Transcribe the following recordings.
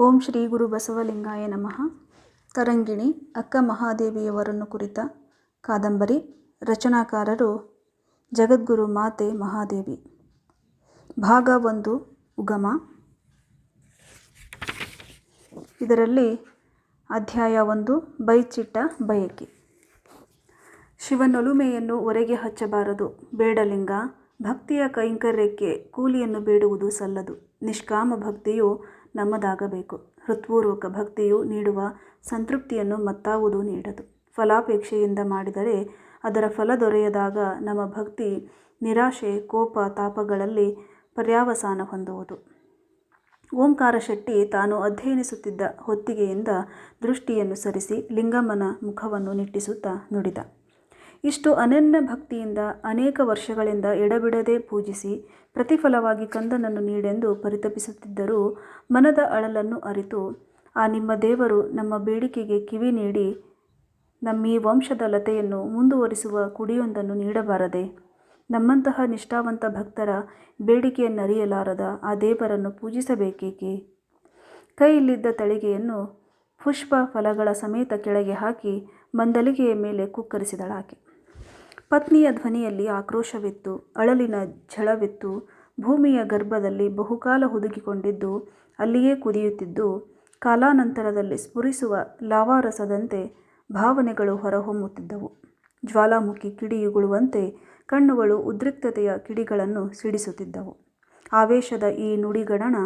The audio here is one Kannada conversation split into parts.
ಓಂ ಶ್ರೀ ಗುರು ಬಸವಲಿಂಗಾಯ ನಮಃ. ತರಂಗಿಣಿ, ಅಕ್ಕ ಮಹಾದೇವಿಯವರನ್ನು ಕುರಿತ ಕಾದಂಬರಿ, ರಚನಾಕಾರರು ಜಗದ್ಗುರು ಮಾತೆ ಮಹಾದೇವಿ. ಭಾಗ ಒಂದು, ಉಗಮ. ಇದರಲ್ಲಿ ಅಧ್ಯಾಯ ಒಂದು, ಬೈಚಿಟ್ಟ ಬಯಕೆ. ಶಿವನೊಲುಮೆಯನ್ನು ಒರೆಗೆ ಹಚ್ಚಬಾರದು. ಬೇಡಲಿಂಗ, ಭಕ್ತಿಯ ಕೈಂಕರ್ಯಕ್ಕೆ ಕೂಲಿಯನ್ನು ಬೇಡುವುದು ಸಲ್ಲದು. ನಿಷ್ಕಾಮ ಭಕ್ತಿಯು ನಮ್ಮದಾಗಬೇಕು. ಹೃತ್ಪೂರ್ವಕ ಭಕ್ತಿಯು ನೀಡುವ ಸಂತೃಪ್ತಿಯನ್ನು ಮತ್ತಾವುದು ನೀಡದು. ಫಲಾಪೇಕ್ಷೆಯಿಂದ ಮಾಡಿದರೆ ಅದರ ಫಲ ದೊರೆಯದಾಗ ನಮ್ಮ ಭಕ್ತಿ, ನಿರಾಶೆ, ಕೋಪ, ತಾಪಗಳಲ್ಲಿ ಪರ್ಯಾವಸಾನ ಹೊಂದುವುದು. ಓಂಕಾರ ಶೆಟ್ಟಿ ತಾನು ಅಧ್ಯಯನಿಸುತ್ತಿದ್ದ ಹೊತ್ತಿಗೆಯಿಂದ ದೃಷ್ಟಿಯನ್ನು ಸರಿಸಿ ಲಿಂಗಮ್ಮನ ಮುಖವನ್ನು ನಿಟ್ಟಿಸುತ್ತಾ ನುಡಿದ. ಇಷ್ಟು ಅನನ್ಯ ಭಕ್ತಿಯಿಂದ ಅನೇಕ ವರ್ಷಗಳಿಂದ ಎಡಬಿಡದೆ ಪೂಜಿಸಿ ಪ್ರತಿಫಲವಾಗಿ ಕಂದನನ್ನು ನೀಡೆಂದು ಪರಿತಪಿಸುತ್ತಿದ್ದರೂ ಮನದ ಅಳಲನ್ನು ಅರಿತು, ಆ ನಿಮ್ಮ ದೇವರು ನಮ್ಮ ಬೇಡಿಕೆಗೆ ಕಿವಿ ನೀಡಿ ನಮ್ಮೀ ವಂಶದ ಲತೆಯನ್ನು ಮುಂದುವರಿಸುವ ಕುಡಿಯೊಂದನ್ನು ನೀಡಬಾರದೆ. ನಮ್ಮಂತಹ ನಿಷ್ಠಾವಂತ ಭಕ್ತರ ಬೇಡಿಕೆಯನ್ನರಿಯಲಾರದ ಆ ದೇವರನ್ನು ಪೂಜಿಸಬೇಕೇಕೆ? ಕೈಯಲ್ಲಿದ್ದ ತಳಿಗೆಯನ್ನು ಪುಷ್ಪ ಫಲಗಳ ಸಮೇತ ಕೆಳಗೆ ಹಾಕಿ ಮಂದಲಿಗೆಯ ಮೇಲೆ ಕುಕ್ಕರಿಸಿದಳಾಕೆ. ಪತ್ನಿಯ ಧ್ವನಿಯಲ್ಲಿ ಆಕ್ರೋಶವಿತ್ತು, ಅಳಲಿನ ಝಳವಿತ್ತು ಭೂಮಿಯ ಗರ್ಭದಲ್ಲಿ ಬಹುಕಾಲ ಹುದುಗಿಕೊಂಡಿದ್ದು ಅಲ್ಲಿಯೇ ಕುದಿಯುತ್ತಿದ್ದು, ಕಾಲಾನಂತರದಲ್ಲಿ ಸ್ಫುರಿಸುವ ಲಾವಾರಸದಂತೆ ಭಾವನೆಗಳು ಹೊರಹೊಮ್ಮುತ್ತಿದ್ದವು. ಜ್ವಾಲಾಮುಖಿ ಕಿಡಿಯುಗುಳುವಂತೆ ಕಣ್ಣುಗಳು ಉದ್ರಿಕ್ತತೆಯ ಕಿಡಿಗಳನ್ನು ಸಿಡಿಸುತ್ತಿದ್ದವು. ಆವೇಶದ ಈ ನುಡಿಗಣನ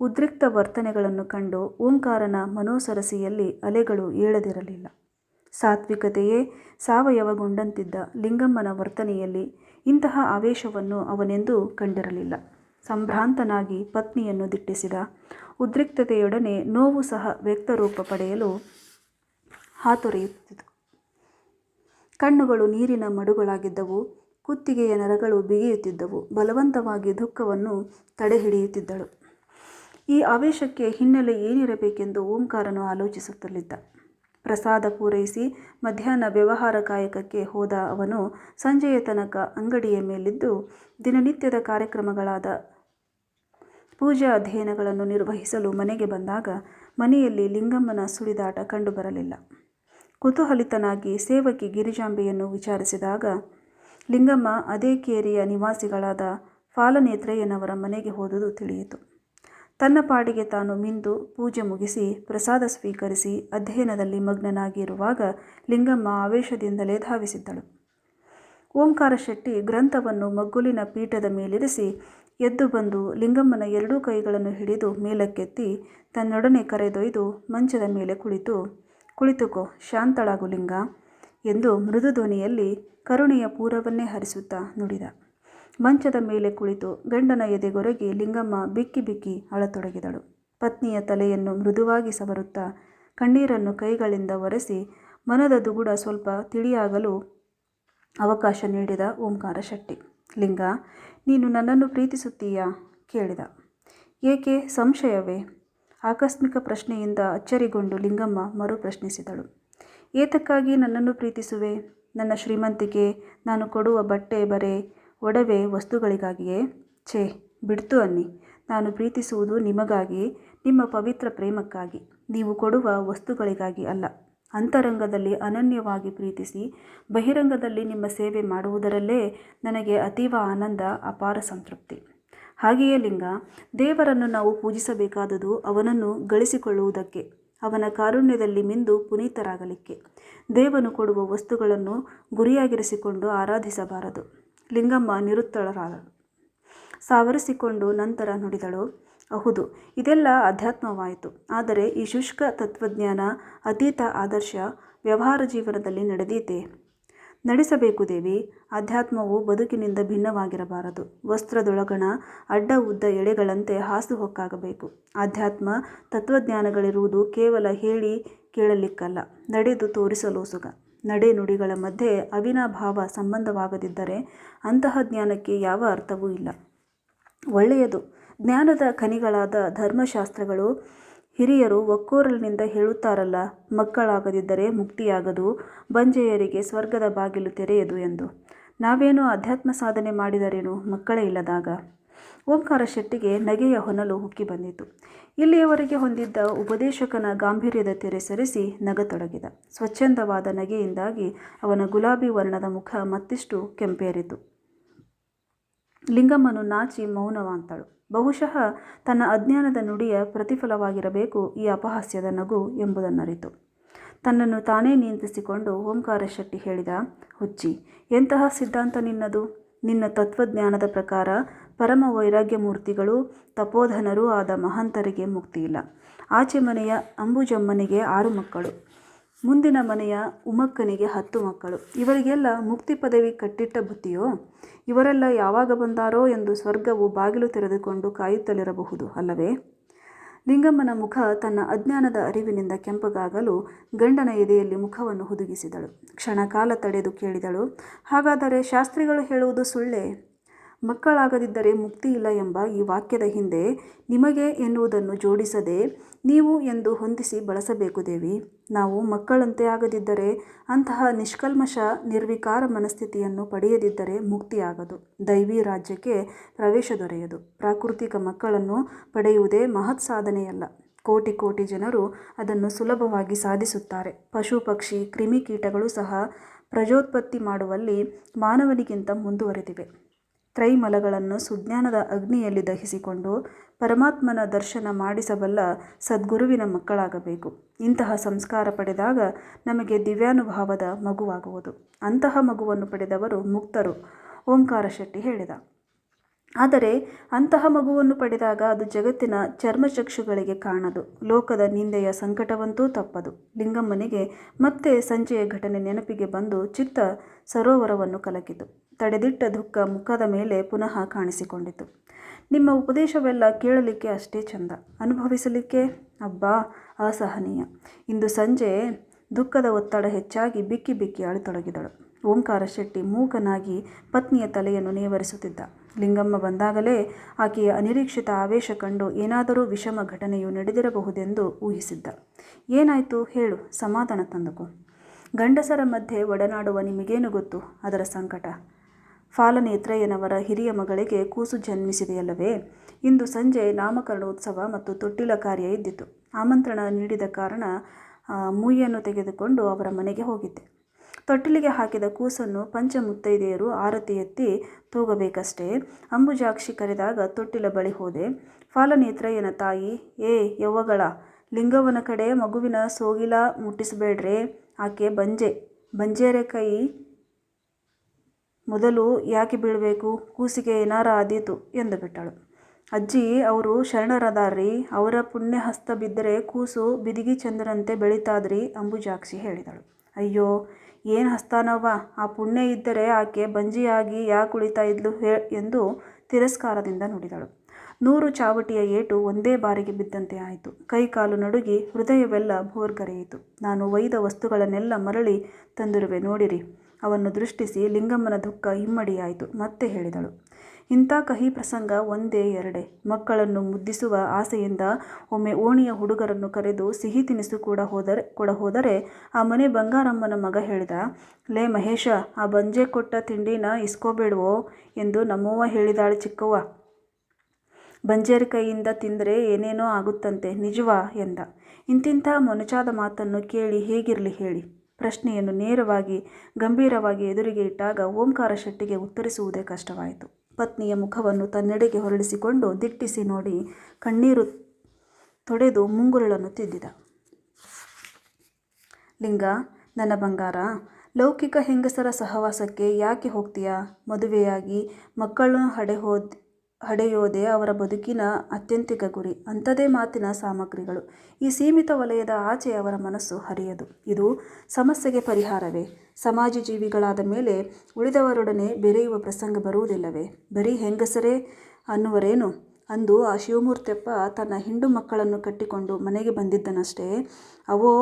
ಉದ್ರಿಕ್ತ ವರ್ತನೆಗಳನ್ನು ಕಂಡು ಓಂಕಾರನ ಮನೋಸರಸಿಯಲ್ಲಿ ಅಲೆಗಳು ಏಳದಿರಲಿಲ್ಲ. ಸಾತ್ವಿಕತೆಯೇ ಸಾವಯವಗೊಂಡಂತಿದ್ದ ಲಿಂಗಮ್ಮನ ವರ್ತನೆಯಲ್ಲಿ ಇಂತಹ ಆವೇಶವನ್ನು ಅವನೆಂದೂ ಕಂಡಿರಲಿಲ್ಲ. ಸಂಭ್ರಾಂತನಾಗಿ ಪತ್ನಿಯನ್ನು ದಿಟ್ಟಿಸಿದ ಉದ್ರಿಕ್ತತೆಯೊಡನೆ ನೋವು ಸಹ ವ್ಯಕ್ತರೂಪ ಪಡೆಯಲು ಹಾತೊರೆಯುತ್ತಿತ್ತು. ಕಣ್ಣುಗಳು ನೀರಿನ ಮಡುಗಳಾಗಿದ್ದವು, ಕುತ್ತಿಗೆಯ ನರಗಳು ಬಿಗಿಯುತ್ತಿದ್ದವು, ಬಲವಂತವಾಗಿ ದುಃಖವನ್ನು ತಡೆಹಿಡಿಯುತ್ತಿದ್ದಳು. ಈ ಆವೇಶಕ್ಕೆ ಹಿನ್ನೆಲೆ ಏನಿರಬೇಕೆಂದು ಓಂಕಾರನು ಆಲೋಚಿಸುತ್ತಲಿದ್ದ. ಪ್ರಸಾದ ಪೂರೈಸಿ ಮಧ್ಯಾಹ್ನ ವ್ಯವಹಾರ ಕಾಯಕಕ್ಕೆ ಹೋದ ಅವನು ಸಂಜೆಯ ತನಕ ಅಂಗಡಿಯ ಮೇಲಿದ್ದು ದಿನನಿತ್ಯದ ಕಾರ್ಯಕ್ರಮಗಳಾದ ಪೂಜಾ ಅಧ್ಯಯನಗಳನ್ನು ನಿರ್ವಹಿಸಲು ಮನೆಗೆ ಬಂದಾಗ ಮನೆಯಲ್ಲಿ ಲಿಂಗಮ್ಮನ ಸುಳಿದಾಟ ಕಂಡುಬರಲಿಲ್ಲ. ಕುತೂಹಲಿತನಾಗಿ ಸೇವಕಿ ಗಿರಿಜಾಂಬೆಯನ್ನು ವಿಚಾರಿಸಿದಾಗ, ಲಿಂಗಮ್ಮ, ಅದೇ ಕೇರಿಯ ನಿವಾಸಿಗಳಾದ ಫಾಲನೇತ್ರಯ್ಯನವರ ಮನೆಗೆ ಹೋದುದು ತಿಳಿಯಿತು. ತನ್ನ ಪಾಡಿಗೆ ತಾನು ಮಿಂದು ಪೂಜೆ ಮುಗಿಸಿ ಪ್ರಸಾದ ಸ್ವೀಕರಿಸಿ ಅಧ್ಯಯನದಲ್ಲಿ ಮಗ್ನನಾಗಿರುವಾಗ ಲಿಂಗಮ್ಮ ಆವೇಶದಿಂದಲೇ ಧಾವಿಸಿದ್ದಳು. ಓಂಕಾರ ಶೆಟ್ಟಿ ಗ್ರಂಥವನ್ನು ಮಗ್ಗುಲಿನ ಪೀಠದ ಮೇಲಿರಿಸಿ ಎದ್ದು ಬಂದು ಲಿಂಗಮ್ಮನ ಎರಡೂ ಕೈಗಳನ್ನು ಹಿಡಿದು ಮೇಲಕ್ಕೆತ್ತಿ ತನ್ನೊಡನೆ ಕರೆದೊಯ್ದು ಮಂಚದ ಮೇಲೆ ಕುಳಿತು, ಕುಳಿತುಕೋ, ಶಾಂತಳಾಗು ಲಿಂಗ ಎಂದು ಮೃದು ಧ್ವನಿಯಲ್ಲಿ ಕರುಣೆಯ ಪೂರವನ್ನೇ ಹರಿಸುತ್ತಾ ನುಡಿದ. ಮಂಚದ ಮೇಲೆ ಕುಳಿತು ಗಂಡನ ಎದೆಗೊರಗಿ ಲಿಂಗಮ್ಮ ಬಿಕ್ಕಿ ಬಿಕ್ಕಿ ಅಳತೊಡಗಿದಳು. ಪತ್ನಿಯ ತಲೆಯನ್ನು ಮೃದುವಾಗಿ ಸವರುತ್ತಾ ಕಣ್ಣೀರನ್ನು ಕೈಗಳಿಂದ ಒರೆಸಿ ಮನದ ದುಗುಡ ಸ್ವಲ್ಪ ತಿಳಿಯಾಗಲು ಅವಕಾಶ ನೀಡಿದ ಓಂಕಾರ ಶೆಟ್ಟಿ. ಲಿಂಗ, ನೀನು ನನ್ನನ್ನು ಪ್ರೀತಿಸುತ್ತೀಯಾ? ಕೇಳಿದ. ಏಕೆ? ಸಂಶಯವೇ? ಆಕಸ್ಮಿಕ ಪ್ರಶ್ನೆಯಿಂದ ಅಚ್ಚರಿಗೊಂಡು ಲಿಂಗಮ್ಮ ಮರು ಪ್ರಶ್ನಿಸಿದಳು. ಏತಕ್ಕಾಗಿ ನನ್ನನ್ನು ಪ್ರೀತಿಸುವೆ? ನನ್ನ ಶ್ರೀಮಂತಿಕೆ, ನಾನು ಕೊಡುವ ಬಟ್ಟೆ ಬರೆ ಒಡವೆ ವಸ್ತುಗಳಿಗಾಗಿಯೇ ಛೇ, ಬಿಡ್ತು ಅನ್ನಿ. ನಾನು ಪ್ರೀತಿಸುವುದು ನಿಮಗಾಗಿ, ನಿಮ್ಮ ಪವಿತ್ರ ಪ್ರೇಮಕ್ಕಾಗಿ. ನೀವು ಕೊಡುವ ವಸ್ತುಗಳಿಗಾಗಿ ಅಲ್ಲ. ಅಂತರಂಗದಲ್ಲಿ ಅನನ್ಯವಾಗಿ ಪ್ರೀತಿಸಿ, ಬಹಿರಂಗದಲ್ಲಿ ನಿಮ್ಮ ಸೇವೆ ಮಾಡುವುದರಲ್ಲೇ ನನಗೆ ಅತೀವ ಆನಂದ, ಅಪಾರ ಸಂತೃಪ್ತಿ. ಹಾಗೆಯೇ ಲಿಂಗ, ದೇವರನ್ನು ನಾವು ಪೂಜಿಸಬೇಕಾದುದು ಅವನನ್ನು ಗಳಿಸಿಕೊಳ್ಳುವುದಕ್ಕೆ, ಅವನ ಕಾರುಣ್ಯದಲ್ಲಿ ಮಿಂದು ಪುನೀತರಾಗಲಿಕ್ಕೆ. ದೇವನು ಕೊಡುವ ವಸ್ತುಗಳನ್ನು ಗುರಿಯಾಗಿರಿಸಿಕೊಂಡು ಆರಾಧಿಸಬಾರದು. ಲಿಂಗಮ್ಮ ನಿರುತ್ತಳರಾದಳು. ಸಾವರಿಸಿಕೊಂಡು ನಂತರ ನುಡಿದಳು ಹೌದು ಇದೆಲ್ಲ ಅಧ್ಯಾತ್ಮವಾಯಿತು. ಆದರೆ ಈ ಶುಷ್ಕ ತತ್ವಜ್ಞಾನ, ಅತೀತ ಆದರ್ಶ ವ್ಯವಹಾರ ಜೀವನದಲ್ಲಿ ನಡೆದೀತೆ ನಡೆಸಬೇಕು ದೇವಿ, ಅಧ್ಯಾತ್ಮವು ಬದುಕಿನಿಂದ ಭಿನ್ನವಾಗಿರಬಾರದು. ವಸ್ತ್ರದೊಳಗಣ, ಅಡ್ಡ ಉದ್ದ ಎಳೆಗಳಂತೆ ಹಾಸುಹೊಕ್ಕಾಗಬೇಕು ಅಧ್ಯಾತ್ಮ, ತತ್ವಜ್ಞಾನಗಳಿರುವುದು ಕೇವಲ ಹೇಳಿ ಕೇಳಲಿಕ್ಕಲ್ಲ, ನಡೆದು ತೋರಿಸಲು ಸುಗ. ನಡೆ ನುಡಿಗಳ ಮಧ್ಯೆ ಅವಿನಾಭಾವ ಸಂಬಂಧವಾಗದಿದ್ದರೆ ಅಂತಹ ಜ್ಞಾನಕ್ಕೆ ಯಾವ ಅರ್ಥವೂ ಇಲ್ಲ. ಒಳ್ಳೆಯದು. ಜ್ಞಾನದ ಖನಿಗಳಾದ ಧರ್ಮಶಾಸ್ತ್ರಗಳು ಹಿರಿಯರು ಒಕ್ಕೋರಲಿನಿಂದ ಹೇಳುತ್ತಾರಲ್ಲ, ಮಕ್ಕಳಾಗದಿದ್ದರೆ ಮುಕ್ತಿಯಾಗದು, ಬಂಜೆಯರಿಗೆ ಸ್ವರ್ಗದ ಬಾಗಿಲು ತೆರೆಯದು ಎಂದು. ನಾವೇನು ಅಧ್ಯಾತ್ಮ ಸಾಧನೆ ಮಾಡಿದರೇನು ಮಕ್ಕಳೇ ಇಲ್ಲದಾಗ? ಓಂಕಾರ ಶೆಟ್ಟಿಗೆ ನಗೆಯ ಹೊನಲು ಉಕ್ಕಿ ಬಂದಿತು. ಇಲ್ಲಿಯವರೆಗೆ ಹೊಂದಿದ್ದ ಉಪದೇಶಕನ ಗಾಂಭೀರ್ಯದ ತೆರೆ ಸರಿಸಿ ನಗತೊಡಗಿದ. ಸ್ವಚ್ಛಂದವಾದ ನಗೆಯಿಂದಾಗಿ ಅವನ ಗುಲಾಬಿ ವರ್ಣದ ಮುಖ ಮತ್ತಿಷ್ಟು ಕೆಂಪೇರಿತು. ಲಿಂಗಮ್ಮನು ನಾಚಿ ಮೌನವಾಂತಳು. ಬಹುಶಃ ತನ್ನ ಅಜ್ಞಾನದ ನುಡಿಯ ಪ್ರತಿಫಲವಾಗಿರಬೇಕು ಈ ಅಪಹಾಸ್ಯದ ನಗು ಎಂಬುದನ್ನರಿತು. ತನ್ನನ್ನು ತಾನೇ ನಿಯಂತ್ರಿಸಿಕೊಂಡು ಓಂಕಾರ ಶೆಟ್ಟಿ ಹೇಳಿದ, ಹುಚ್ಚಿ, ಎಂತಹ ಸಿದ್ಧಾಂತ ನಿನ್ನದು? ನಿನ್ನ ತತ್ವಜ್ಞಾನದ ಪ್ರಕಾರ ಪರಮ ವೈರಾಗ್ಯ ಮೂರ್ತಿಗಳು ತಪೋಧನರೂ ಆದ ಮಹಾಂತರಿಗೆ ಮುಕ್ತಿಯಿಲ್ಲ. ಆಚೆ ಮನೆಯ ಅಂಬುಜಮ್ಮನಿಗೆ ಆರು ಮಕ್ಕಳು. ಮುಂದಿನ ಮನೆಯ ಉಮಕ್ಕನಿಗೆ ಹತ್ತು ಮಕ್ಕಳು. ಇವರಿಗೆಲ್ಲ ಮುಕ್ತಿ ಪದವಿ ಕಟ್ಟಿಟ್ಟ ಬುತ್ತಿಯೋ ಇವರೆಲ್ಲ ಯಾವಾಗ ಬಂದಾರೋ ಎಂದು ಸ್ವರ್ಗವು ಬಾಗಿಲು ತೆರೆದುಕೊಂಡು ಕಾಯುತ್ತಲಿರಬಹುದು ಅಲ್ಲವೇ? ಲಿಂಗಮ್ಮನ ಮುಖ ತನ್ನ ಅಜ್ಞಾನದ ಅರಿವಿನಿಂದ ಕೆಂಪಗಾಗಲು ಗಂಡನ ಎದೆಯಲ್ಲಿ ಮುಖವನ್ನು ಹುದುಗಿಸಿದಳು. ಕ್ಷಣಕಾಲ ತಡೆದು ಕೇಳಿದಳು, ಹಾಗಾದರೆ ಶಾಸ್ತ್ರಿಗಳು ಹೇಳುವುದು ಸುಳ್ಳೇ? ಮಕ್ಕಳಾಗದಿದ್ದರೆ ಮುಕ್ತಿ ಇಲ್ಲ ಎಂಬ ಈ ವಾಕ್ಯದ ಹಿಂದೆ ನಿಮಗೆ ಎನ್ನುವುದನ್ನು ಜೋಡಿಸದೆ ನೀವು ಎಂದು ಹೊಂದಿಸಿ ಬಳಸಬೇಕು ದೇವಿ. ನಾವು ಮಕ್ಕಳಂತೆ ಆಗದಿದ್ದರೆ ಅಂತಹ ನಿಷ್ಕಲ್ಮಶ ನಿರ್ವಿಕಾರ ಮನಸ್ಥಿತಿಯನ್ನು ಪಡೆಯದಿದ್ದರೆ ಮುಕ್ತಿಯಾಗದು ದೈವಿ ರಾಜ್ಯಕ್ಕೆ ಪ್ರವೇಶ ದೊರೆಯದು. ಪ್ರಾಕೃತಿಕ ಮಕ್ಕಳನ್ನು ಪಡೆಯುವುದೇ ಮಹತ್ ಸಾಧನೆಯಲ್ಲ. ಕೋಟಿ ಕೋಟಿ ಜನರು ಅದನ್ನು ಸುಲಭವಾಗಿ ಸಾಧಿಸುತ್ತಾರೆ. ಪಶು, ಪಕ್ಷಿ ಕ್ರಿಮಿಕೀಟಗಳು ಸಹ ಪ್ರಜೋತ್ಪತ್ತಿ ಮಾಡುವಲ್ಲಿ ಮಾನವನಿಗಿಂತ ಮುಂದುವರೆದಿವೆ. ತ್ರೈಮಲಗಳನ್ನು ಸುಜ್ಞಾನದ ಅಗ್ನಿಯಲ್ಲಿ ದಹಿಸಿಕೊಂಡು ಪರಮಾತ್ಮನ ದರ್ಶನ ಮಾಡಿಸಬಲ್ಲ ಸದ್ಗುರುವಿನ ಮಕ್ಕಳಾಗಬೇಕು. ಇಂತಹ ಸಂಸ್ಕಾರ ಪಡೆದಾಗ ನಮಗೆ ದಿವ್ಯಾನುಭಾವದ ಮಗುವಾಗುವುದು. ಅಂತಹ ಮಗುವನ್ನು ಪಡೆದವರು ಮುಕ್ತರು, ಓಂಕಾರ ಶೆಟ್ಟಿ ಹೇಳಿದ. ಆದರೆ ಅಂತಹ ಮಗುವನ್ನು ಪಡೆದಾಗ ಅದು ಜಗತ್ತಿನ ಚರ್ಮಚಕ್ಷುಗಳಿಗೆ ಕಾಣದು. ಲೋಕದ ನಿಂದೆಯ ಸಂಕಟವಂತೂ ತಪ್ಪದು. ಲಿಂಗಮ್ಮನಿಗೆ ಮತ್ತೆ ಸಂಜೆಯ ಘಟನೆ ನೆನಪಿಗೆ ಬಂದು ಚಿತ್ತ ಸರೋವರವನ್ನು ಕಲಕಿತು. ತಡೆದಿಟ್ಟ ದುಃಖ ಮುಖದ ಮೇಲೆ ಪುನಃ ಕಾಣಿಸಿಕೊಂಡಿತು. ನಿಮ್ಮ ಉಪದೇಶವೆಲ್ಲ ಕೇಳಲಿಕ್ಕೆ ಅಷ್ಟೇ ಚಂದ. ಅನುಭವಿಸಲಿಕ್ಕೆ? ಅಬ್ಬಾ, ಅಸಹನೀಯ. ಇಂದು ಸಂಜೆ ದುಃಖದ ಒತ್ತಡ ಹೆಚ್ಚಾಗಿ ಬಿಕ್ಕಿ ಬಿಕ್ಕಿ ಅಳತೊಡಗಿದಳು. ಓಂಕಾರ ಶೆಟ್ಟಿ ಮೂಕನಾಗಿ ಪತ್ನಿಯ ತಲೆಯನ್ನು ನೇವರಿಸುತ್ತಿದ್ದ. ಲಿಂಗಮ್ಮ ಬಂದಾಗಲೇ ಆಕೆಯ ಅನಿರೀಕ್ಷಿತ ಆವೇಶ ಕಂಡು ಏನಾದರೂ ವಿಷಮ ಘಟನೆಯು ನಡೆದಿರಬಹುದೆಂದು ಊಹಿಸಿದ್ದ. ಏನಾಯಿತು? ಹೇಳು. ಸಮಾಧಾನ ತಂದುಕೋ. ಗಂಡಸರ ಮಧ್ಯೆ ಒಡನಾಡುವ ನಿಮಗೇನು ಗೊತ್ತು? ಅದರ ಸಂಕಟ. ಫಾಲನೇತ್ರಯ್ಯನವರ ಹಿರಿಯ ಮಗಳಿಗೆ ಕೂಸು ಜನ್ಮಿಸಿದೆಯಲ್ಲವೇ? ಇಂದು ಸಂಜೆ ನಾಮಕರಣೋತ್ಸವ ಮತ್ತು ತೊಟ್ಟಿಲ ಕಾರ್ಯ ಇದ್ದಿತು. ಆಮಂತ್ರಣ ನೀಡಿದ ಕಾರಣ ಮೂಯನ್ನು ತೆಗೆದುಕೊಂಡು ಅವರ ಮನೆಗೆ ಹೋಗಿದ್ದೆ. ತೊಟ್ಟಿಲಿಗೆ ಹಾಕಿದ ಕೂಸನ್ನು ಪಂಚ ಮುತ್ತೈದೆಯರು ಆರತಿ ಎತ್ತಿ ತೂಗಬೇಕಷ್ಟೇ. ಅಂಬುಜಾಕ್ಷಿ ಕರೆದಾಗ ತೊಟ್ಟಿಲ ಬಳಿ ಹೋದೆ. ಫಾಲನೇತ್ರಯ್ಯನ ತಾಯಿ, ಏ, ಯವ್ವಗಳ, ಲಿಂಗವನ ಕಡೆ ಮಗುವಿನ ಸೋಗಿಲ ಮುಟ್ಟಿಸಬೇಡ್ರೆ? ಆಕೆ ಬಂಜೆ. ಬಂಜೇರೆ ಕೈ, ಮೊದಲು ಯಾಕೆ ಬೀಳಬೇಕು? ಕೂಸಿಗೆ ಏನಾರ ಆದೀತು ಎಂದು ಬಿಟ್ಟಳು. ಅಜ್ಜಿ, ಅವರು ಶರಣರದಾರ್ರಿ, ಅವರ ಪುಣ್ಯ ಹಸ್ತ ಬಿದ್ದರೆ ಕೂಸು ಬಿದಿಗಿ ಚಂದ್ರಂತೆ ಬೆಳೀತಾದ್ರಿ ಅಂಬುಜಾಕ್ಷಿ ಹೇಳಿದಳು. ಅಯ್ಯೋ, ಏನು ಹಸ್ತಾನವ್ವ? ಆ ಪುಣ್ಯ ಇದ್ದರೆ ಆಕೆ ಬಂಜಿಯಾಗಿ ಯಾಕೆ ಉಳಿತಾ ಇದ್ಲು ಹೇ ಎಂದು ತಿರಸ್ಕಾರದಿಂದ ನುಡಿದಳು. ನೂರು ಚಾವಟಿಯ ಏಟು ಒಂದೇ ಬಾರಿಗೆ ಬಿದ್ದಂತೆ ಆಯಿತು. ಕೈಕಾಲು ನಡುಗಿ ಹೃದಯವೆಲ್ಲ ಭೋರ್ಗರೆಯಿತು. ನಾನು ಒಯ್ದ ವಸ್ತುಗಳನ್ನೆಲ್ಲ ಮರಳಿ ತಂದಿರುವೆ, ನೋಡಿರಿ. ಅವನ್ನು ದೃಷ್ಟಿಸಿ ಲಿಂಗಮ್ಮನ ದುಃಖ ಇಮ್ಮಡಿಯಾಯಿತು. ಮತ್ತೆ ಹೇಳಿದಳು, ಇಂಥ ಕಹಿ ಪ್ರಸಂಗ ಒಂದೇ ಎರಡೇ. ಮಕ್ಕಳನ್ನು ಮುದ್ದಿಸುವ ಆಸೆಯಿಂದ ಒಮ್ಮೆ ಓಣಿಯ ಹುಡುಗರನ್ನು ಕರೆದು ಸಿಹಿ ತಿನಿಸು ಕೂಡ ಹೋದರೆ ಕೂಡ ಹೋದರೆ ಆ ಮನೆ ಬಂಗಾರಮ್ಮನ ಮಗ ಹೇಳಿದ, ಲೇ ಮಹೇಶ, ಆ ಬಂಜೆ ಕೊಟ್ಟ ತಿಂಡಿನ ಇಸ್ಕೋಬೇಡವೋ? ಎಂದು ನಮ್ಮವ್ವ ಹೇಳಿದಾಳೆ ಚಿಕ್ಕವ್ವ. ಬಂಜೇರ ಕೈಯಿಂದ ತಿಂದರೆ ಏನೇನೋ ಆಗುತ್ತಂತೆ, ನಿಜವಾ ಎಂದ. ಇಂತಿಂಥ ಮೊನಚಾದ ಮಾತನ್ನು ಕೇಳಿ ಹೇಗಿರಲಿ ಹೇಳಿ. ಪ್ರಶ್ನೆಯನ್ನು ನೇರವಾಗಿ, ಗಂಭೀರವಾಗಿ ಎದುರಿಗೆ ಇಟ್ಟಾಗ ಓಂಕಾರ ಶೆಟ್ಟಿಗೆ ಉತ್ತರಿಸುವುದೇ ಕಷ್ಟವಾಯಿತು. ಪತ್ನಿಯ ಮುಖವನ್ನು ತನ್ನೆಡೆಗೆ ಹೊರಳಿಸಿಕೊಂಡು ದಿಟ್ಟಿಸಿ ನೋಡಿ ಕಣ್ಣೀರು ತೊಡೆದು ಮುಂಗುರುಳನ್ನು ತಿದ್ದಿದ. ಲಿಂಗ, ನನ್ನ ಬಂಗಾರ, ಲೌಕಿಕ ಹೆಂಗಸರ ಸಹವಾಸಕ್ಕೆ ಯಾಕೆ ಹೋಗ್ತೀಯಾ? ಮದುವೆಯಾಗಿ ಮಕ್ಕಳನ್ನು ಹಡೆ ಹೋದ್ ಹಡೆಯೋದೇ ಅವರ ಬದುಕಿನ ಅತ್ಯಂತಿಕ ಗುರಿ. ಅಂಥದೇ ಮಾತಿನ ಸಾಮಗ್ರಿಗಳು. ಈ ಸೀಮಿತ ವಲಯದ ಆಚೆ ಅವರ ಮನಸ್ಸು ಹರಿಯದು. ಇದು ಸಮಸ್ಯೆಗೆ ಪರಿಹಾರವೇ. ಸಮಾಜ ಜೀವಿಗಳಾದ ಮೇಲೆ ಉಳಿದವರೊಡನೆ ಬೆರೆಯುವ ಪ್ರಸಂಗ ಬರುವುದಿಲ್ಲವೇ? ಬರೀ ಹೆಂಗಸರೇ ಅನ್ನುವರೇನು? ಅಂದು ಆ ಶಿವಮೂರ್ತಿಯಪ್ಪ ತನ್ನ ಹಿಂಡು ಮಕ್ಕಳನ್ನು ಕಟ್ಟಿಕೊಂಡು ಮನೆಗೆ ಬಂದಿದ್ದನಷ್ಟೇ. ಅವೋ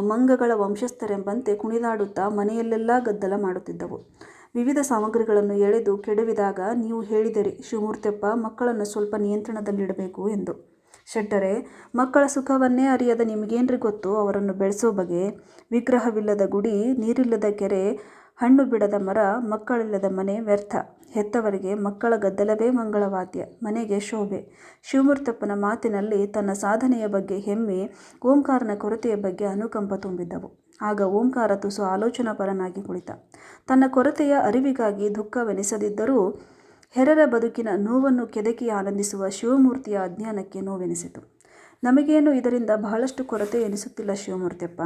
ಮಂಗಗಳ ವಂಶಸ್ಥರೆಂಬಂತೆ ಕುಣಿದಾಡುತ್ತಾ ಮನೆಯಲ್ಲೆಲ್ಲ ಗದ್ದಲ ಮಾಡುತ್ತಿದ್ದವು. ವಿವಿಧ ಸಾಮಗ್ರಿಗಳನ್ನು ಎಳೆದು ಕೆಡವಿದಾಗ ನೀವು ಹೇಳಿದಿರಿ, ಶಿವಮೂರ್ತಿಯಪ್ಪ, ಮಕ್ಕಳನ್ನು ಸ್ವಲ್ಪ ನಿಯಂತ್ರಣದಲ್ಲಿಡಬೇಕು ಎಂದು. ಶೆಟ್ಟರೆ, ಮಕ್ಕಳ ಸುಖವನ್ನೇ ಅರಿಯದ ನಿಮಗೇನ್ರಿ ಗೊತ್ತು? ಅವರನ್ನು ಬೆಳೆಸೋ ಬಗೆ ವಿಗ್ರಹವಿಲ್ಲದ ಗುಡಿ, ನೀರಿಲ್ಲದ ಕೆರೆ, ಹಣ್ಣು ಬಿಡದ ಮರ, ಮಕ್ಕಳಿಲ್ಲದ ಮನೆ ವ್ಯರ್ಥ. ಹೆತ್ತವರಿಗೆ ಮಕ್ಕಳ ಗದ್ದಲವೇ ಮಂಗಳವಾದ್ಯ, ಮನೆಗೆ ಶೋಭೆ. ಶಿವಮೂರ್ತಪ್ಪನ ಮಾತಿನಲ್ಲಿ ತನ್ನ ಸಾಧನೆಯ ಬಗ್ಗೆ ಹೆಮ್ಮೆ, ಓಂಕಾರನ ಕೊರತೆಯ ಬಗ್ಗೆ ಅನುಕಂಪ ತುಂಬಿದ್ದವು. ಆಗ ಓಂಕಾರ ತುಸು ಆಲೋಚನಾಪರನಾಗಿ ಕುಳಿತ. ತನ್ನ ಕೊರತೆಯ ಅರಿವಿಗಾಗಿ ದುಃಖವೆನಿಸದಿದ್ದರೂ ಹೆರರ ಬದುಕಿನ ನೋವನ್ನು ಕೆದಕಿ ಆನಂದಿಸುವ ಶಿವಮೂರ್ತಿಯ ಅಜ್ಞಾನಕ್ಕೆ ನೋವೆನಿಸಿತು. ನಮಗೇನು ಇದರಿಂದ ಬಹಳಷ್ಟು ಕೊರತೆ ಎನಿಸುತ್ತಿಲ್ಲ ಶಿವಮೂರ್ತಿಯಪ್ಪ.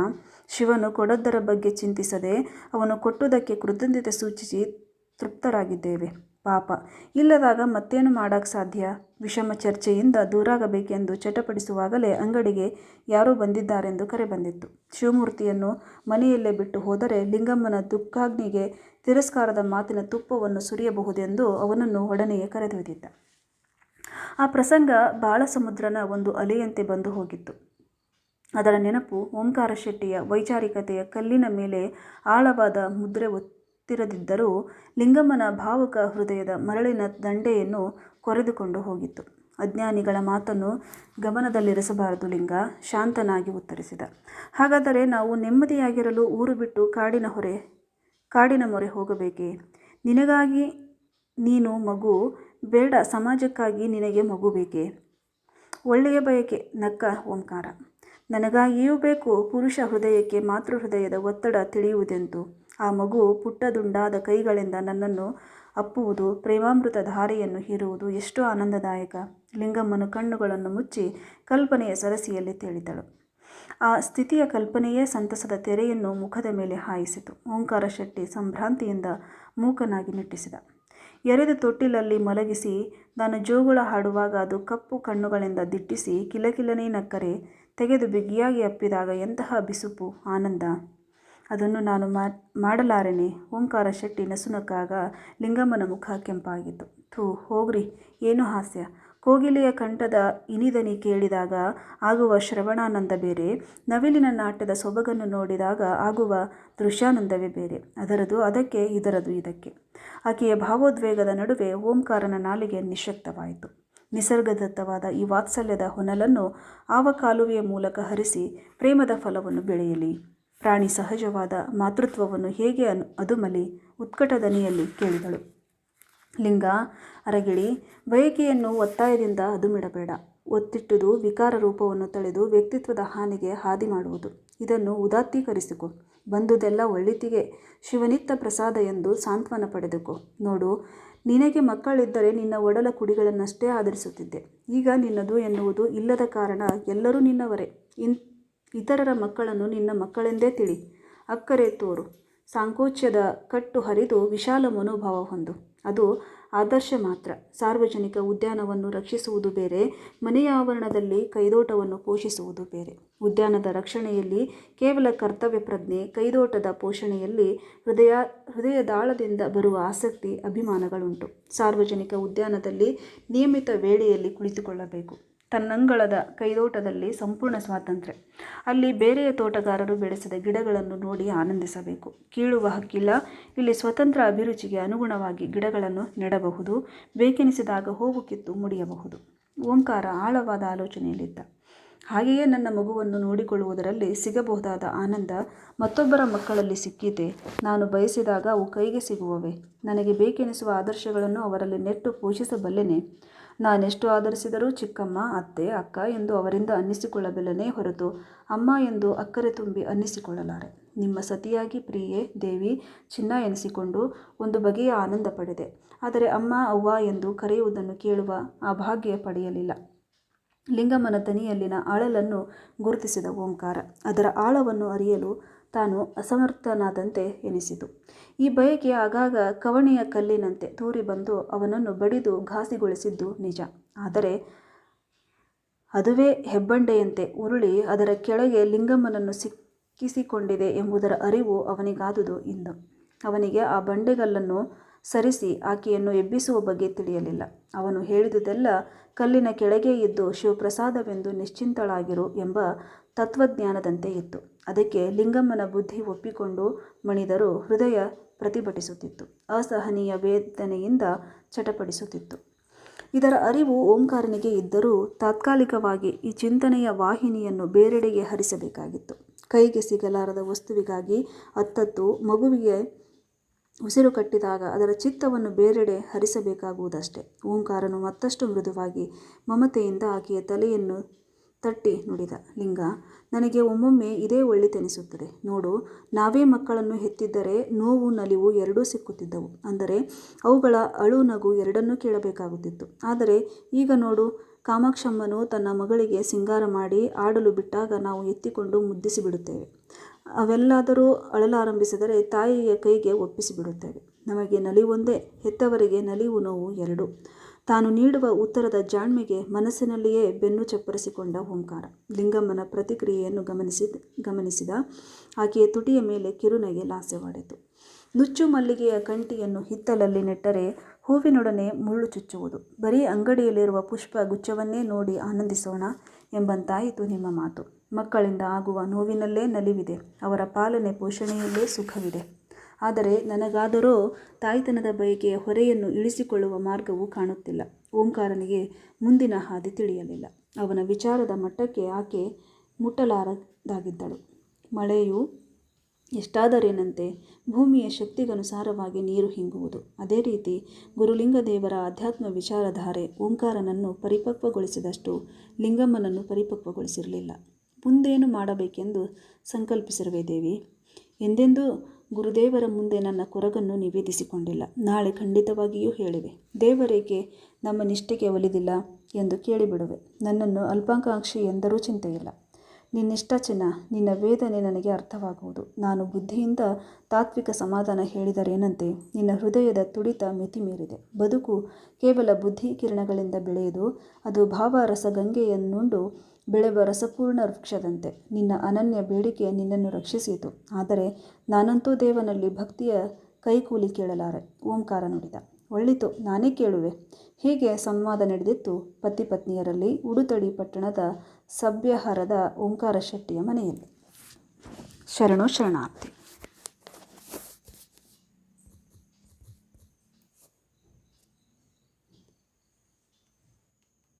ಶಿವನು ಕೊಡದ್ದರ ಬಗ್ಗೆ ಚಿಂತಿಸದೆ ಅವನು ಕೊಟ್ಟುದಕ್ಕೆ ಕೃತಜ್ಞತೆ ಸೂಚಿಸಿ ತೃಪ್ತರಾಗಿದ್ದೇವೆ. ಪಾಪ. ಇಲ್ಲದಾಗ ಮತ್ತೇನು ಮಾಡೋಕ್ಕೆ ಸಾಧ್ಯ? ವಿಷಮ ಚರ್ಚೆಯಿಂದ ದೂರಾಗಬೇಕೆಂದು ಚಟಪಡಿಸುವಾಗಲೇ ಅಂಗಡಿಗೆ ಯಾರೋ ಬಂದಿದ್ದಾರೆಂದು ಕರೆ ಬಂದಿತ್ತು. ಶಿವಮೂರ್ತಿಯನ್ನು ಮನೆಯಲ್ಲೇ ಬಿಟ್ಟು ಹೋದರೆ ಲಿಂಗಮ್ಮನ ದುಃಖಾಗ್ನಿಗೆ ತಿರಸ್ಕಾರದ ಮಾತಿನ ತುಪ್ಪವನ್ನು ಸುರಿಯಬಹುದೆಂದು ಅವನನ್ನು ಒಡನೆಯೇ ಕರೆದೊಯ್ದಿದ್ದ ಆ ಪ್ರಸಂಗ ಬಾಳಸಮುದ್ರನ ಒಂದು ಅಲೆಯಂತೆ ಬಂದು ಹೋಗಿತ್ತು. ಅದರ ನೆನಪು ಓಂಕಾರ ಶೆಟ್ಟಿಯ ವೈಚಾರಿಕತೆಯ ಕಲ್ಲಿನ ಮೇಲೆ ಆಳವಾದ ಮುದ್ರೆ ಒತ್ತಿರದಿದ್ದರೂ ಲಿಂಗಮ್ಮನ ಭಾವುಕ ಹೃದಯದ ಮರಳಿನ ದಂಡೆಯನ್ನು ಕೊರೆದುಕೊಂಡು ಹೋಗಿತ್ತು. ಅಜ್ಞಾನಿಗಳ ಮಾತನ್ನು ಗಮನದಲ್ಲಿರಿಸಬಾರದು ಲಿಂಗ, ಶಾಂತನಾಗಿ ಉತ್ತರಿಸಿದ. ಹಾಗಾದರೆ ನಾವು ನೆಮ್ಮದಿಯಾಗಿರಲು ಊರು ಬಿಟ್ಟು ಕಾಡಿನ ಹೊರೆ, ಕಾಡಿನ ಮೊರೆ ಹೋಗಬೇಕೇ? ನಿನಗಾಗಿ ನೀನು ಮಗು, ಬೇಡ ಸಮಾಜಕ್ಕಾಗಿ ನಿನಗೆ ಮಗು ಬೇಕೇ? ಒಳ್ಳೆಯ ಬಯಕೆ, ನಕ್ಕ ಓಂಕಾರ. ನನಗಾಗಿಯೂ ಬೇಕು ಪುರುಷ ಹೃದಯಕ್ಕೆ ಮಾತೃ ಹೃದಯದ ಒತ್ತಡ ತಿಳಿಯುವುದೆಂತು? ಆ ಮಗು ಪುಟ್ಟ ದುಂಡಾದ ಕೈಗಳಿಂದ ನನ್ನನ್ನು ಅಪ್ಪುವುದು, ಪ್ರೇಮಾಮೃತ ಧಾರೆಯನ್ನು ಹೀರುವುದು ಎಷ್ಟು ಆನಂದದಾಯಕ. ಲಿಂಗಮ್ಮನು ಕಣ್ಣುಗಳನ್ನು ಮುಚ್ಚಿ ಕಲ್ಪನೆಯ ಸರಸಿಯಲ್ಲಿ ತೇಳಿದಳು. ಆ ಸ್ಥಿತಿಯ ಕಲ್ಪನೆಯೇ ಸಂತಸದ ತೆರೆಯನ್ನು ಮುಖದ ಮೇಲೆ ಹಾಯಿಸಿತು. ಓಂಕಾರ ಶೆಟ್ಟಿ ಸಂಭ್ರಾಂತಿಯಿಂದ ಮೂಕನಾಗಿ ನಿಟ್ಟಿಸಿದ ಎರೆದು ತೊಟ್ಟಿಲಲ್ಲಿ ಮಲಗಿಸಿ, ನಾನು ಜೋಗುಳ ಹಾಡುವಾಗ ಅದು ಕಪ್ಪು ಕಣ್ಣುಗಳಿಂದ ದಿಟ್ಟಿಸಿ ಕಿಲಕಿಲನೇ ನಕ್ಕರೆ, ತೆಗೆದು ಬಿಗಿಯಾಗಿ ಅಪ್ಪಿದಾಗ ಎಂತಹ ಬಿಸುಪು, ಆನಂದ. ಅದನ್ನು ನಾನು ಮಾಡಲಾರೆನೆ. ಓಂಕಾರ ಶೆಟ್ಟಿ ನಸುನಕ್ಕಾಗ ಲಿಂಗಮ್ಮನ ಮುಖ ಕೆಂಪಾಗಿತ್ತು. ಥೂ, ಹೋಗ್ರಿ, ಏನು ಹಾಸ್ಯ. ಕೋಗಿಲೆಯ ಕಂಠದ ಇನಿದನಿ ಕೇಳಿದಾಗ ಆಗುವ ಶ್ರವಣಾನಂದ ಬೇರೆ, ನವಿಲಿನ ನಾಟ್ಯದ ಸೊಬಗನ್ನು ನೋಡಿದಾಗ ಆಗುವ ದೃಶ್ಯಾನಂದವೇ ಬೇರೆ. ಅದರದು ಅದಕ್ಕೆ, ಇದರದು ಇದಕ್ಕೆ. ಆಕೆಯ ಭಾವೋದ್ವೇಗದ ನಡುವೆ ಓಂಕಾರನ ನಾಲಿಗೆ ನಿಶಕ್ತವಾಯಿತು. ನಿಸರ್ಗದತ್ತವಾದ ಈ ವಾತ್ಸಲ್ಯದ ಹೊನಲನ್ನು ಆವ ಕಾಲುವೆಯ ಮೂಲಕ ಹರಿಸಿ ಪ್ರೇಮದ ಫಲವನ್ನು ಬೆಳೆಯಲಿ. ಪ್ರಾಣಿ ಸಹಜವಾದ ಮಾತೃತ್ವವನ್ನು ಹೇಗೆ ಅನು ಅದುಮಲಿ ಉತ್ಕಟ ದನಿಯಲ್ಲಿ ಕೇಳಿದಳು. ಲಿಂಗ, ಅರಗಿಳಿ, ಬಯಕೆಯನ್ನು ಒತ್ತಾಯದಿಂದ ಅದುಮಿಡಬೇಡ. ಒತ್ತಿಟ್ಟುದು ವಿಕಾರ ರೂಪವನ್ನು ತಳೆದು ವ್ಯಕ್ತಿತ್ವದ ಹಾನಿಗೆ ಹಾದಿ ಮಾಡುವುದು. ಇದನ್ನು ಉದಾತ್ತೀಕರಿಸಿಕೊ. ಬಂದುದೆಲ್ಲ ಒಳ್ಳಿತಿಗೆ ಶಿವನಿತ್ತ ಪ್ರಸಾದ ಎಂದು ಸಾಂತ್ವನ ಪಡೆದುಕೋ. ನೋಡು, ನಿನಗೆ ಮಕ್ಕಳಿದ್ದರೆ ನಿನ್ನ ಒಡಲ ಕುಡಿಗಳನ್ನಷ್ಟೇ ಆಧರಿಸುತ್ತಿದ್ದೆ. ಈಗ ನಿನ್ನದು ಎನ್ನುವುದು ಇಲ್ಲದ ಕಾರಣ ಎಲ್ಲರೂ ನಿನ್ನವರೇ. ಇನ್ ಇತರರ ಮಕ್ಕಳನ್ನು ನಿನ್ನ ಮಕ್ಕಳೆಂದೇ ತಿಳಿ. ಅಕ್ಕರೆ ತೋರು. ಸಾಂಕೋಚ್ಯದ ಕಟ್ಟು ಹರಿದು ವಿಶಾಲ ಮನೋಭಾವ ಹೊಂದು. ಅದು ಆದರ್ಶ ಮಾತ್ರ. ಸಾರ್ವಜನಿಕ ಉದ್ಯಾನವನ್ನು ರಕ್ಷಿಸುವುದು ಬೇರೆ, ಮನೆಯ ಆವರಣದಲ್ಲಿ ಕೈದೋಟವನ್ನು ಪೋಷಿಸುವುದು ಬೇರೆ. ಉದ್ಯಾನದ ರಕ್ಷಣೆಯಲ್ಲಿ ಕೇವಲ ಕರ್ತವ್ಯ ಪ್ರಜ್ಞೆ, ಕೈದೋಟದ ಪೋಷಣೆಯಲ್ಲಿ ಹೃದಯ, ಹೃದಯದಾಳದಿಂದ ಬರುವ ಆಸಕ್ತಿ, ಅಭಿಮಾನಗಳುಂಟು. ಸಾರ್ವಜನಿಕ ಉದ್ಯಾನದಲ್ಲಿ ನಿಯಮಿತ ವೇಳೆಯಲ್ಲಿ ಕುಳಿತುಕೊಳ್ಳಬೇಕು. ತನ್ನಂಗಳದ ಕೈದೋಟದಲ್ಲಿ ಸಂಪೂರ್ಣ ಸ್ವಾತಂತ್ರ್ಯ. ಅಲ್ಲಿ ಬೇರೆಯ ತೋಟಗಾರರು ಬೆಳೆಸಿದ ಗಿಡಗಳನ್ನು ನೋಡಿ ಆನಂದಿಸಬೇಕು. ಕೀಳುವ ಹಕ್ಕಿಲ್ಲ. ಇಲ್ಲಿ ಸ್ವತಂತ್ರ ಅಭಿರುಚಿಗೆ ಅನುಗುಣವಾಗಿ ಗಿಡಗಳನ್ನು ನೆಡಬಹುದು. ಬೇಕೆನಿಸಿದಾಗ ಹೋಗು ಕಿತ್ತು ಮುಡಿಯಬಹುದು. ಓಂಕಾರ ಆಳವಾದ ಆಲೋಚನೆಯಲ್ಲಿದ್ದ. ಹಾಗೆಯೇ ನನ್ನ ಮಗುವನ್ನು ನೋಡಿಕೊಳ್ಳುವುದರಲ್ಲಿ ಸಿಗಬಹುದಾದ ಆನಂದ ಮತ್ತೊಬ್ಬರ ಮಕ್ಕಳಲ್ಲಿ ಸಿಕ್ಕಿದೆ. ನಾನು ಬಯಸಿದಾಗ ಅವು ಕೈಗೆ ಸಿಗುವವೆ. ನನಗೆ ಬೇಕೆನಿಸುವ ಆದರ್ಶಗಳನ್ನು ಅವರಲ್ಲಿ ನೆಟ್ಟು ಪೋಷಿಸಬಲ್ಲೆನೆ. ನಾನೆಷ್ಟು ಆಧರಿಸಿದರೂ ಚಿಕ್ಕಮ್ಮ, ಅತ್ತೆ, ಅಕ್ಕ ಎಂದು ಅವರಿಂದ ಅನ್ನಿಸಿಕೊಳ್ಳಬಲ್ಲನೇ ಹೊರತು ಅಮ್ಮ ಎಂದು ಅಕ್ಕರೆ ತುಂಬಿ ಅನ್ನಿಸಿಕೊಳ್ಳಲಾರೆ. ನಿಮ್ಮ ಸತಿಯಾಗಿ ಪ್ರಿಯೆ, ದೇವಿ, ಚಿನ್ನ ಎನಿಸಿಕೊಂಡು ಒಂದು ಬಗೆಯ ಆನಂದ ಪಡೆದೆ. ಆದರೆ ಅಮ್ಮ, ಅವ್ವ ಎಂದು ಕರೆಯುವುದನ್ನು ಕೇಳುವ ಆ ಭಾಗ್ಯ ಪಡೆಯಲಿಲ್ಲ. ಲಿಂಗಮ್ಮನ ತನಿಯಲ್ಲಿನ ಆಳಲನ್ನು ಗುರುತಿಸಿದ ಓಂಕಾರ. ಅದರ ಆಳವನ್ನು ಅರಿಯಲು ತಾನು ಅಸಮರ್ಥನಾದಂತೆ ಎನಿಸಿತು. ಈ ಬಯಕೆ ಆಗಾಗ ಕವಣೆಯ ಕಲ್ಲಿನಂತೆ ತೂರಿ ಬಂದು ಅವನನ್ನು ಬಡಿದು ಘಾಸಿಗೊಳಿಸಿದ್ದು ನಿಜ. ಆದರೆ ಅದುವೇ ಹೆಬ್ಬಂಡೆಯಂತೆ ಉರುಳಿ ಅದರ ಕೆಳಗೆ ಲಿಂಗಮ್ಮನನ್ನು ಸಿಕ್ಕಿಸಿಕೊಂಡಿದೆ ಎಂಬುದರ ಅರಿವು ಅವನಿಗಾದುದು ಇಂದು. ಅವನಿಗೆ ಆ ಬಂಡೆಗಲ್ಲನ್ನು ಸರಿಸಿ ಆಕೆಯನ್ನು ಎಬ್ಬಿಸುವ ಬಗ್ಗೆ ತಿಳಿಯಲಿಲ್ಲ. ಅವನು ಹೇಳಿದುದೆಲ್ಲ ಕಲ್ಲಿನ ಕೆಳಗೆ ಇದ್ದು ಶಿವಪ್ರಸಾದವೆಂದು ನಿಶ್ಚಿಂತಳಾಗಿರು ಎಂಬ ತತ್ವಜ್ಞಾನದಂತೆ ಇತ್ತು. ಅದಕ್ಕೆ ಲಿಂಗಮ್ಮನ ಬುದ್ಧಿ ಒಪ್ಪಿಕೊಂಡು ಮಣಿದರೂ ಹೃದಯ ಪ್ರತಿಭಟಿಸುತ್ತಿತ್ತು. ಅಸಹನೀಯ ವೇದನೆಯಿಂದ ಚಟಪಡಿಸುತ್ತಿತ್ತು. ಇದರ ಅರಿವು ಓಂಕಾರನಿಗೆ ಇದ್ದರೂ ತಾತ್ಕಾಲಿಕವಾಗಿ ಈ ಚಿಂತನೆಯ ವಾಹಿನಿಯನ್ನು ಬೇರೆಡೆಗೆ ಹರಿಸಬೇಕಾಗಿತ್ತು. ಕೈಗೆ ಸಿಗಲಾರದ ವಸ್ತುವಿಗಾಗಿ ಅತ್ತತ್ತು ಮಗುವಿಗೆ ಉಸಿರು ಕಟ್ಟಿದಾಗ ಅದರ ಚಿತ್ತವನ್ನು ಬೇರೆಡೆ ಹರಿಸಬೇಕಾಗುವುದಷ್ಟೇ. ಓಂಕಾರನು ಮತ್ತಷ್ಟು ಮೃದುವಾಗಿ ಮಮತೆಯಿಂದ ಆಕೆಯ ತಲೆಯನ್ನು ತಟ್ಟಿ ನುಡಿದ ಲಿಂಗ, ನನಗೆ ಒಮ್ಮೊಮ್ಮೆ ಇದೇ ಒಳ್ಳಿತೆನಿಸುತ್ತದೆ. ನೋಡು, ನಾವೇ ಮಕ್ಕಳನ್ನು ಹೆತ್ತಿದ್ದರೆ ನೋವು ನಲಿವು ಎರಡೂ ಸಿಕ್ಕುತ್ತಿದ್ದವು. ಅಂದರೆ, ಅವುಗಳ ಅಳು ನಗು ಎರಡನ್ನೂ ಕೇಳಬೇಕಾಗುತ್ತಿತ್ತು. ಆದರೆ, ಈಗ ನೋಡು, ಕಾಮಾಕ್ಷಮ್ಮನು ತನ್ನ ಮಗಳಿಗೆ ಸಿಂಗಾರ ಮಾಡಿ ಆಡಲು ಬಿಟ್ಟಾಗ ನಾವು ಎತ್ತಿಕೊಂಡು ಮುದ್ದಿಸಿ ಬಿಡುತ್ತೇವೆ ಅವೆಲ್ಲಾದರೂ ಅಳಲಾರಂಭಿಸಿದರೆ ತಾಯಿಯ ಕೈಗೆ ಒಪ್ಪಿಸಿ ಬಿಡುತ್ತೇವೆ ನಮಗೆ ನಲಿವೊಂದೇ, ಹೆತ್ತವರಿಗೆ ನಲಿವು ನೋವು ಎರಡು. ತಾನು ನೀಡುವ ಉತ್ತರದ ಜಾಣ್ಮೆಗೆ ಮನಸ್ಸಿನಲ್ಲಿಯೇ ಬೆನ್ನು ಚಪ್ಪರಿಸಿಕೊಂಡ ಓಂಕಾರ. ಲಿಂಗಮ್ಮನ ಪ್ರತಿಕ್ರಿಯೆಯನ್ನು ಗಮನಿಸಿದ ಗಮನಿಸಿದ ಆಕೆಯ ತುಟಿಯ ಮೇಲೆ ಕಿರುನಗೆ ಲಾಸ್ಯವಾಡಿತು ನುಚ್ಚು ಮಲ್ಲಿಗೆಯ ಕಂಟಿಯನ್ನು ಹಿತ್ತಲಲ್ಲಿ ನೆಟ್ಟರೆ ಹೂವಿನೊಡನೆ ಮುಳ್ಳು ಚುಚ್ಚುವುದು. ಬರೀ ಅಂಗಡಿಯಲ್ಲಿರುವ ಪುಷ್ಪ ಗುಚ್ಛವನ್ನೇ ನೋಡಿ ಆನಂದಿಸೋಣ ಎಂಬಂತಾಯಿತು ನಿಮ್ಮ ಮಾತು. ಮಕ್ಕಳಿಂದ ಆಗುವ ನೋವಿನಲ್ಲೇ ನಲಿವಿದೆ. ಅವರ ಪಾಲನೆ ಪೋಷಣೆಯಲ್ಲೇ ಸುಖವಿದೆ. ಆದರೆ ನನಗಾದರೋ ತಾಯ್ತನದ ಬಯಕೆಯ ಹೊರೆಯನ್ನು ಇಳಿಸಿಕೊಳ್ಳುವ ಮಾರ್ಗವು ಕಾಣುತ್ತಿಲ್ಲ. ಓಂಕಾರನಿಗೆ ಮುಂದಿನ ಹಾದಿ ತಿಳಿಯಲಿಲ್ಲ. ಅವನ ವಿಚಾರದ ಮಟ್ಟಕ್ಕೆ ಆಕೆ ಮುಟ್ಟಲಾರದಾಗಿದ್ದಳು. ಮಳೆಯು ಎಷ್ಟಾದರೇನಂತೆ ಭೂಮಿಯ ಶಕ್ತಿಗನುಸಾರವಾಗಿ ನೀರು ಹಿಂಗುವುದು. ಅದೇ ರೀತಿ ಗುರುಲಿಂಗದೇವರ ಆಧ್ಯಾತ್ಮ ವಿಚಾರಧಾರೆ ಓಂಕಾರನನ್ನು ಪರಿಪಕ್ವಗೊಳಿಸಿದಷ್ಟು ಲಿಂಗಮ್ಮನನ್ನು ಪರಿಪಕ್ವಗೊಳಿಸಿರಲಿಲ್ಲ. ಮುಂದೇನು ಮಾಡಬೇಕೆಂದು ಸಂಕಲ್ಪಿಸಿರುವೆ ದೇವಿ? ಎಂದೆಂದೂ ಗುರುದೇವರ ಮುಂದೆ ನನ್ನ ಕೊರಗನ್ನು ನಿವೇದಿಸಿಕೊಂಡಿಲ್ಲ. ನಾಳೆ ಖಂಡಿತವಾಗಿಯೂ ಹೇಳಿವೆ ದೇವರೇಕೆ ನಮ್ಮ ನಿಷ್ಠೆಗೆ ಒಲಿದಿಲ್ಲ ಎಂದು ಕೇಳಿಬಿಡುವೆ. ನನ್ನನ್ನು ಅಲ್ಪಾಕಾಂಕ್ಷಿ ಎಂದರೂ ಚಿಂತೆಯಿಲ್ಲ. ನಿನ್ನಿಷ್ಟ ಚಿನ್ನ ನಿನ್ನ ವೇದನೆ ನನಗೆ ಅರ್ಥವಾಗುವುದು. ನಾನು ಬುದ್ಧಿಯಿಂದ ತಾತ್ವಿಕ ಸಮಾಧಾನ ಹೇಳಿದರೇನಂತೆ? ನಿನ್ನ ಹೃದಯದ ತುಡಿತ ಮಿತಿ ಮೀರಿದೆ ಬದುಕು ಕೇವಲ ಬುದ್ಧಿ ಕಿರಣಗಳಿಂದ ಬೆಳೆಯದು. ಅದು ಭಾವ ಬೆಳೆವ ರಸಪೂರ್ಣ ವೃಕ್ಷದಂತೆ. ನಿನ್ನ ಅನನ್ಯ ಬೇಡಿಕೆ ನಿನ್ನನ್ನು ರಕ್ಷಿಸಿತು. ಆದರೆ ನಾನಂತೂ ದೇವನಲ್ಲಿ ಭಕ್ತಿಯ ಕೈಕೂಲಿ ಕೇಳಲಾರೆ. ಓಂಕಾರ ನುಡಿದ. ಒಳ್ಳಿತು, ನಾನೇ ಕೇಳುವೆ. ಹೀಗೆ ಸಂವಾದ ನಡೆದಿತ್ತು ಪತಿ ಪತ್ನಿಯರಲ್ಲಿ ಉಡುತಡಿ ಪಟ್ಟಣದ ಸಭ್ಯಹರದ ಓಂಕಾರ ಶೆಟ್ಟಿಯ ಮನೆಯಲ್ಲಿ. ಶರಣು ಶರಣಾರ್ಥಿ.